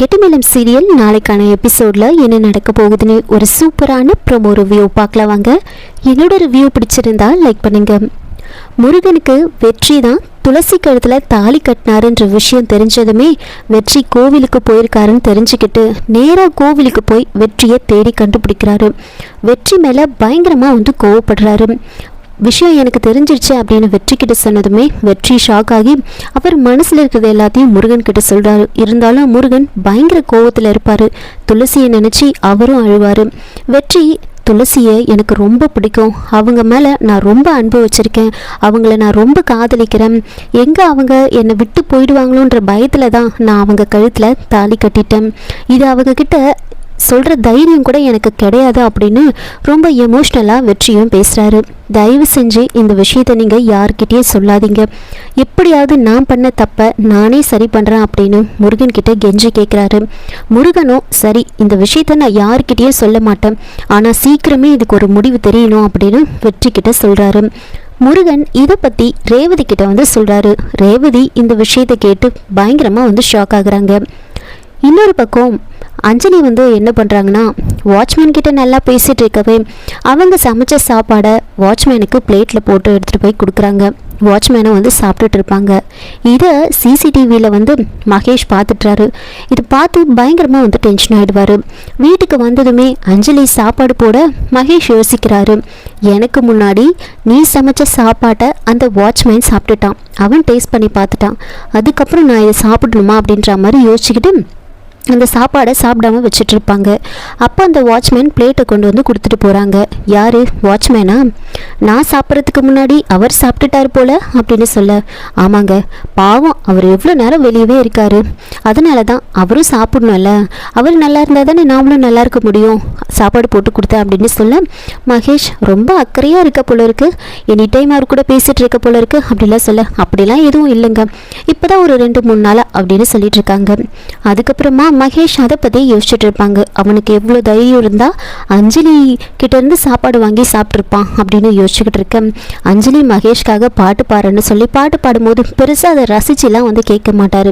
கெட்டுமேலம் serial நாளைக்கான எபிசோடில் என்ன நடக்க போகுதுன்னு ஒரு சூப்பரான ப்ரோமோ ரிவ்யூ பார்க்கலாம் வாங்க. என்னோட ரிவ்யூ பிடிச்சிருந்தா லைக் பண்ணுங்க. முருகனுக்கு வெற்றி தான் துளசி கழுத்தில் தாலி கட்டினாருன்ற விஷயம் தெரிஞ்சதுமே வெற்றி கோவிலுக்கு போயிருக்காருன்னு தெரிஞ்சுக்கிட்டு நேராக கோவிலுக்கு போய் வெற்றியை தேடி கண்டுபிடிக்கிறாரு. வெற்றி மேலே பயங்கரமாக வந்து கோவப்படுறாரு. விஷயம் எனக்கு தெரிஞ்சிருச்சு அப்படின்னு வெற்றி கிட்ட சொன்னதுமே வெற்றி ஷாக் ஆகி அவர் மனசில் இருக்கிறது எல்லாத்தையும் முருகன் கிட்ட சொல்கிறாரு இருந்தாலும் முருகன் பயங்கர கோவத்தில் இருப்பார். துளசியை நினச்சி அவரும் அழுவார். வெற்றி துளசியை எனக்கு ரொம்ப பிடிக்கும். அவங்க மேலே நான் ரொம்ப அன்பு வச்சுருக்கேன். அவங்கள நான் ரொம்ப காதலிக்கிறேன். எங்கே அவங்க என்னை விட்டு போயிடுவாங்களோன்ற பயத்தில் தான் நான் அவங்க கழுத்தில் தாலி கட்டிட்டேன். இது அவங்கக்கிட்ட சொல்கிற தைரியம் கூட எனக்கு கிடையாது அப்படின்னு ரொம்ப எமோஷ்னலாக வெற்றியும் பேசுகிறாரு தயவு செஞ்சு இந்த விஷயத்தை நீங்கள் யார்கிட்டயே சொல்லாதீங்க. எப்படியாவது நான் பண்ண தப்பை நானே சரி பண்ணுறேன் அப்படின்னு முருகன்கிட்ட கெஞ்சி கேட்குறாரு முருகனும் சரி இந்த விஷயத்த நான் யார்கிட்டயே சொல்ல மாட்டேன். ஆனால் சீக்கிரமே இதுக்கு ஒரு முடிவு தெரியணும் அப்படின்னு வெற்றி கிட்ட சொல்கிறாரு முருகன் இதை பற்றி ரேவதி கிட்ட வந்து சொல்கிறாரு ரேவதி இந்த விஷயத்தை கேட்டு பயங்கரமாக வந்து ஷாக் ஆகுறாங்க. இன்னொரு பக்கம் அஞ்சலி வந்து என்ன பண்ணுறாங்கன்னா வாட்ச்மேன் கிட்ட நல்லா பேசிகிட்டு இருக்கவே அவங்க சமைச்ச சாப்பாடை வாட்ச்மேனுக்கு பிளேட்டில் போட்டு எடுத்துகிட்டு போய் கொடுக்குறாங்க. வாட்ச்மேனை வந்து சாப்பிட்டுட்டு இருப்பாங்க. இதை சிசிடிவியில் வந்து மகேஷ் பார்த்துட்றாரு இது பார்த்து பயங்கரமாக வந்து டென்ஷன் ஆகிடுவார் வீட்டுக்கு வந்ததுமே அஞ்சலி சாப்பாடு போட மகேஷ் யோசிக்கிறாரு. எனக்கு முன்னாடி நீ சமைச்ச சாப்பாட்டை அந்த வாட்ச்மேன் சாப்பிட்டுட்டான். அவன் டேஸ்ட் பண்ணி பார்த்துட்டான். அதுக்கப்புறம் நான் இதை சாப்பிடணுமா அப்படின்ற மாதிரி யோசிச்சுக்கிட்டு அந்த சாப்பாடை சாப்பிடாம வச்சிட்ருப்பாங்க அப்போ அந்த வாட்ச்மேன் பிளேட்டை கொண்டு வந்து கொடுத்துட்டு போகிறாங்க யார்? வாட்ச்மேனா நான் சாப்பிட்றதுக்கு முன்னாடி அவர் சாப்பிட்டுட்டார் போல் அப்படின்னு சொல்ல. ஆமாங்க. பாவம் அவர் எவ்வளோ நேரம் வெளியவே இருக்கார். அதனால தான் அவரும் சாப்பிடணும்ல. அவர் நல்லா இருந்தால் தானே நாமளும் நல்லா இருக்க முடியும். சாப்பாடு போட்டு கொடுத்தேன் அப்படின்னு சொல்ல மகேஷ் ரொம்ப அக்கறையாக இருக்க போல இருக்கு. எனி டைம் அவர் கூட பேசிகிட்டு இருக்க போல இருக்கு அப்படிலாம் சொல்ல. அப்படிலாம் எதுவும் இல்லைங்க. இப்போ தான் ஒரு ரெண்டு மூணு நாளாக அப்படின்னு சொல்லிட்டு இருக்காங்க. அதுக்கப்புறமா மகேஷ் அதை பற்றி யோசிச்சுட்டு இருப்பாங்க. அவனுக்கு எவ்வளோ தைரியம் இருந்தால் அஞ்சலி கிட்டேருந்து சாப்பாடு வாங்கி சாப்பிட்ருப்பான் அப்படின்னு யோசிச்சுக்கிட்டு இருக்கேன் அஞ்சலி மகேஷ்காக பாட்டு பாடுறேன்னு சொல்லி பாட்டு பாடும்போது பெருசாக அதை ரசிச்சுலாம் வந்து கேட்க மாட்டார்.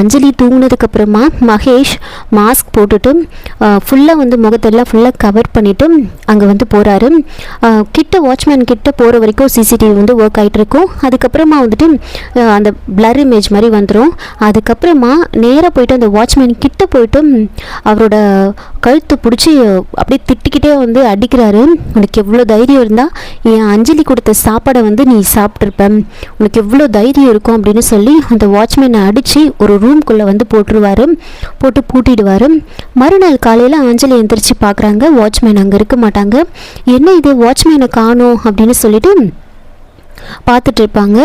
அஞ்சலி தூங்கினதுக்கப்புறமா மகேஷ் மாஸ்க் போட்டுட்டு ஃபுல்லாக வந்து முகத்தெல்லாம் ஃபுல்லாக கவர் பண்ணிவிட்டு அங்கே வந்து போகிறாரு கிட்ட கிட்ட வாட்ச்மேன் கிட்ட போகிற வரைக்கும் சிசிடிவி வந்து ஒர்க் ஆகிட்டு இருக்கும். அதுக்கப்புறமா வந்துட்டு அந்த பிளர் இமேஜ் மாதிரி வந்துடும் அதுக்கப்புறமா நேராக போயிட்டு அந்த வாட்ச்மேன் கிட்ட போயிட்டு அவரோட கழுத்து பிடிச்சி அப்படியே திட்டிக்கிட்டே வந்து அடிக்கிறாரு. உனக்கு எவ்வளோ தைரியம் இருந்தால் என் அஞ்சலி கொடுத்த சாப்பாடை வந்து நீ சாப்பிட்ருப்ப உனக்கு எவ்வளோ தைரியம் இருக்கும் அப்படின்னு சொல்லி அந்த வாட்ச்மேனை அடித்து ஒரு ரூம்குள்ளே வந்து போட்டுருவாரு. போட்டு பூட்டிடுவார். மறுநாள் காலையில் அஞ்சலி எந்திரிச்சு பார்க்குறாங்க வாட்ச்மேன் அங்கே இருக்க மாட்டாங்க. என்ன இது? வாட்ச்மேனை காணோம் அப்படின்னு சொல்லிட்டு பார்த்துட்டு இருப்பாங்க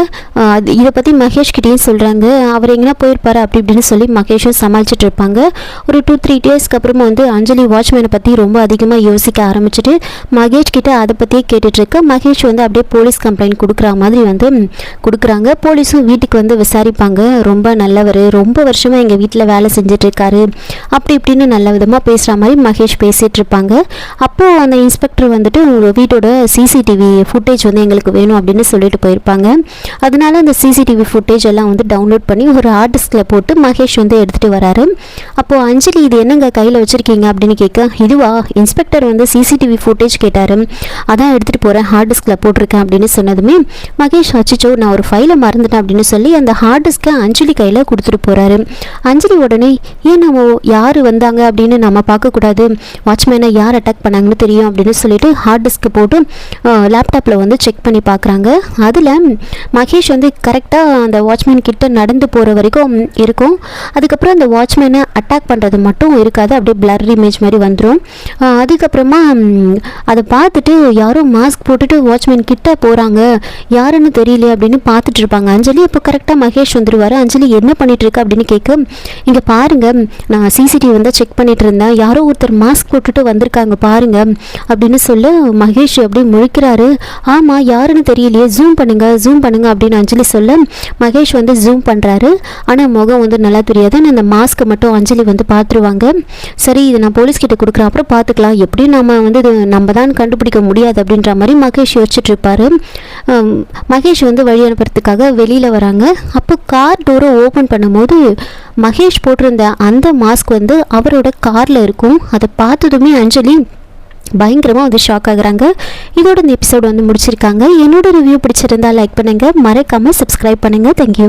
இதை பற்றி மகேஷ் கிட்டேயும் சொல்கிறாங்க அவர் எங்கன்னா போயிருப்பாரு அப்படி இப்படின்னு சொல்லி மகேஷும் சமாளிச்சுட்டு இருப்பாங்க ஒரு டூ த்ரீ டேஸ்க்கு அப்புறமா வந்து அஞ்சலி வாட்ச்மேனை பற்றி ரொம்ப அதிகமாக யோசிக்க ஆரம்பிச்சிட்டு மகேஷ் கிட்டே அதை பற்றியே கேட்டுட்ருக்கு. மகேஷ் வந்து அப்படியே போலீஸ் கம்ப்ளைண்ட் கொடுக்குற மாதிரி வந்து கொடுக்குறாங்க. போலீஸும் வீட்டுக்கு வந்து விசாரிப்பாங்க. ரொம்ப நல்லவர். ரொம்ப வருஷமாக எங்கள் வீட்டில் வேலை செஞ்சிட்ருக்காரு. அப்படி இப்படின்னு நல்ல விதமாக பேசுகிற மாதிரி மகேஷ் பேசிகிட்டு இருப்பாங்க அப்போது அந்த இன்ஸ்பெக்டர் வந்துட்டு உங்கள் வீட்டோட சிசிடிவி ஃபுட்டேஜ் வந்து எங்களுக்கு வேணும் அப்படின்னு சொல்லிட்டு போயிருப்பாங்க. அதனால அந்த சிசிடிவி ஃபுட்டேஜ் எல்லாம் வந்து டவுன்லோட் பண்ணி ஒரு ஹார்ட் டிஸ்கில் போட்டு மகேஷ் வந்து எடுத்துகிட்டு வராரு. அப்போது அஞ்சலி இது என்னங்க கையில் வச்சுருக்கீங்க? அப்படின்னு கேட்க இதுவா? இன்ஸ்பெக்டர் வந்து சிசிடிவி ஃபுட்டேஜ் கேட்டார். அதான் எடுத்துகிட்டு போகிறேன் ஹார்ட் டிஸ்கில் போட்டிருக்கேன் அப்படின்னு சொன்னதுமே மகேஷ் அச்சிச்சோ நான் ஒரு ஃபைலை மறந்துட்டேன் அப்படின்னு சொல்லி அந்த ஹார்ட் டிஸ்க்கை அஞ்சலி கையில் கொடுத்துட்டு போகிறாரு அஞ்சலி உடனே ஏன் நம்ம யார் வந்தாங்க? அப்படின்னு நம்ம பார்க்கக்கூடாது. வாட்ச்மேனை யார் அட்டாக் பண்ணாங்கன்னு தெரியும் அப்படின்னு சொல்லிட்டு ஹார்ட் டிஸ்க்கு போட்டு லேப்டாப்பில் வந்து செக் பண்ணி பார்க்குறாங்க. அதில் மகேஷ் வந்து கரெக்டாக அந்த வாட்ச்மேன் கிட்ட நடந்து போகிற வரைக்கும் இருக்கும். அதுக்கப்புறம் அந்த வாட்ச்மேனை அட்டாக் பண்ணுறது மட்டும் இருக்காது. அப்படியே பிளர் இமேஜ் மாதிரி வந்துடும் அதுக்கப்புறமா அதை பார்த்துட்டு யாரும் மாஸ்க் போட்டுட்டு வாட்ச்மேன் கிட்ட போகிறாங்க யாருன்னு தெரியல அப்படின்னு பார்த்துட்டு இருப்பாங்க. அஞ்சலி இப்போ கரெக்டாக மகேஷ் வந்துருவாரு. அஞ்சலி என்ன பண்ணிட்டு அப்படின்னு கேட்க இங்கே பாருங்க நான் சிசிடிவி வந்து செக் பண்ணிகிட்டு இருந்தேன். யாரோ ஒருத்தர் மாஸ்க் போட்டுட்டு வந்திருக்காங்க பாருங்கள் அப்படின்னு சொல்ல மகேஷ் அப்படியே முழிக்கிறாரு. ஆமாம் யாருன்னு தெரியலையே. ஜூம் ஜூம் பண்ணுங்கள் ஜூம் பண்ணுங்கள் அப்படின்னு அஞ்சலி சொல்ல மகேஷ் வந்து ஜூம் பண்ணுறாரு ஆனால் முகம் வந்து நல்லா தெரியாது. அந்த மாஸ்க்கை மட்டும் அஞ்சலி வந்து பார்த்துருவாங்க சரி இது நான் போலீஸ்கிட்ட கொடுக்குறேன். அப்புறம் பார்த்துக்கலாம் எப்படியும் நம்ம வந்து இது நம்ம தான் கண்டுபிடிக்க முடியாது அப்படின்ற மாதிரி மகேஷ் யோசிச்சுட்டு இருப்பாரு. மகேஷ் வந்து வழி அனுப்புறதுக்காக வெளியில் வராங்க. அப்போ கார் டோரை ஓப்பன் பண்ணும்போது மகேஷ் போட்டிருந்த அந்த மாஸ்க் வந்து அவரோட காரில் இருக்கும். அதை பார்த்ததுமே அஞ்சலி பயங்கரமாக வந்து ஷாக் ஆகுறாங்க. இதோட இந்த எபிசோடு வந்து முடிச்சிருக்காங்க. என்னோட ரிவ்யூ பிடிச்சிருந்தா லைக் பண்ணுங்கள் மறக்காமல் சப்ஸ்கிரைப் பண்ணுங்கள் தேங்க்யூ